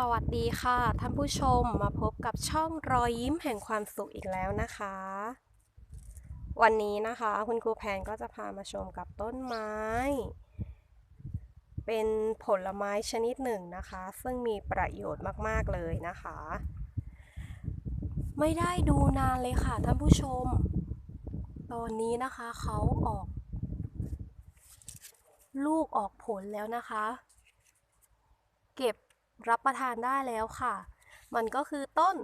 สวัสดีค่ะท่านผู้ชมมาพบกับช่องรอยยิ้มแห่งความสุขอีกแล้วนะคะ วันนี้นะคะคุณครูแพนก็จะพามาชมกับต้นไม้ เป็นผลไม้ชนิดหนึ่งนะคะ ซึ่งมีประโยชน์มากๆเลยนะคะ ไม่ได้ดูนานเลยค่ะท่านผู้ชม ตอนนี้นะคะเขาออก ลูกออกผลแล้วนะคะ เก็บ รับประทานได้แล้วค่ะ มันก็คือต้น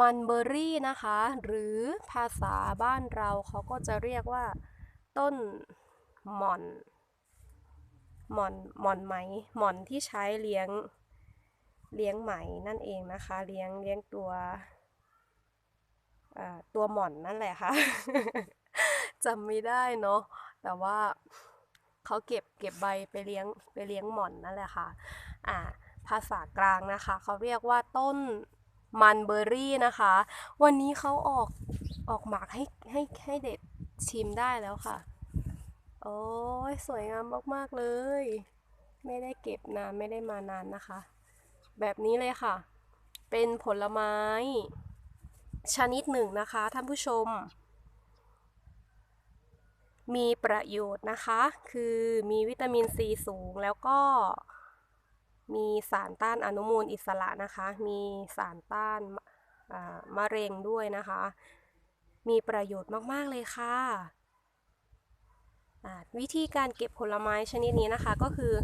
มันเบอร์รี่นะคะ หรือภาษาบ้านเราเขาก็จะเรียกว่า ต้นหม่อนหม่อนหม่อนไหมหม่อนที่ใช้เลี้ยงเลี้ยงไหมนั่นเองนะคะ เลี้ยงเลี้ยงตัวตัวหม่อนนั่นแหละค่ะจำไม่ได้เนาะแต่ว่า เขาเก็บเก็บใบไปเลี้ยงไปเลี้ยงหม่อนนั่นแหละค่ะอ่าภาษากลางนะคะ เขาเรียกว่าต้นมันเบอร์รี่นะคะ วันนี้เขาออกออกหมากให้ให้ให้เด็กชิมได้แล้วค่ะ โอ้ยสวยงามมากๆเลย ไม่ได้เก็บนานไม่ได้มานานนะคะ แบบนี้เลยค่ะ เป็นผลไม้ ชนิดหนึ่งนะคะท่านผู้ชม มีประโยชน์นะคะ คือมีวิตามินซีสูงแล้วก็มีสารต้านอนุมูลอิสระนะคะ มีสารต้านมะเร็งด้วยนะคะ มีประโยชน์มาก ๆ เลยค่ะวิธีการเก็บผลไม้ชนิดนี้นะคะก็คือ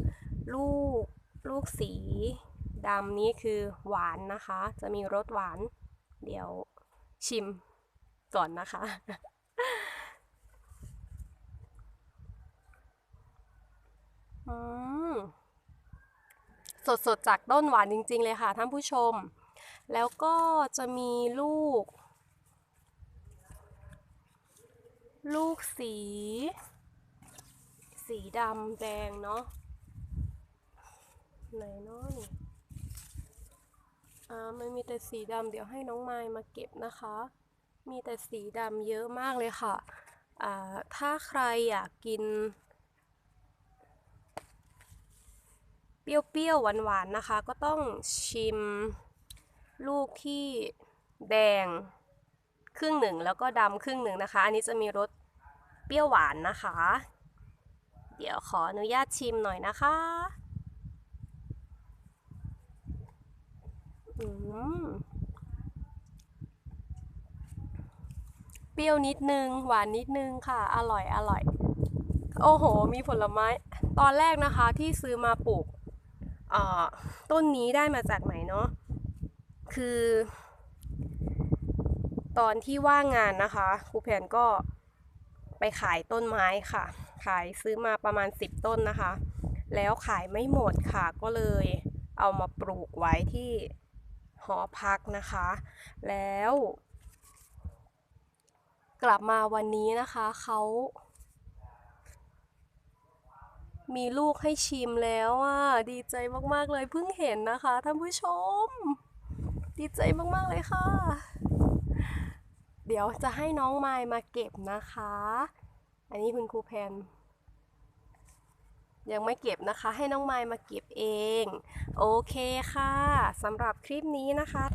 ลูกลูกสีดำนี้คือหวานนะคะ จะมีรสหวาน เดี๋ยวชิมก่อนนะคะ อืม สดๆจากต้นหวานจริง ๆ เลยค่ะท่านผู้ชม แล้วก็จะมีลูก ลูกสี สีดำแดงเนาะไหนเนาะนี่อ่ามันมีแต่สีดำเดี๋ยวให้น้องไมล์มาเก็บนะคะ มีแต่สีดำเยอะมากเลยค่ะอ่าถ้าใครอยากกิน เปรี้ยวๆหวานๆนะคะ ก็ต้องชิมลูกที่แดงครึ่งหนึ่งแล้วก็ดำครึ่งหนึ่งนะคะ อันนี้จะมีรสเปรี้ยวหวานนะคะ เดี๋ยวขออนุญาตชิมหน่อยนะคะอืมเปรี้ยวนิดนึง หวานนิดนึงค่ะ อร่อยอร่อย โอ้โห มีผลไม้ ตอนแรกนะคะที่ซื้อมาปลูก ต้นนี้ได้มาจากไหนเนาะคือ ตอนที่ว่างงานนะคะครูแผนก็ไปขายต้นไม้ค่ะ ขายซื้อมาประมาณ 10 ต้นนะคะ แล้วขายไม่หมดค่ะก็เลยเอามาปลูกไว้ที่หอพักนะคะ แล้ว กลับมาวันนี้นะคะเขา มีลูกให้ชิมแล้วอะดีใจมากๆเลยเพิ่งเห็นนะคะท่านผู้ชม ดีใจมากๆเลยค่ะ เดี๋ยวจะให้น้องไมล์มาเก็บนะคะ อันนี้คุณครูแพนยังไม่เก็บนะคะ ให้น้องไมล์มาเก็บเอง โอเคค่ะสำหรับคลิปนี้นะคะ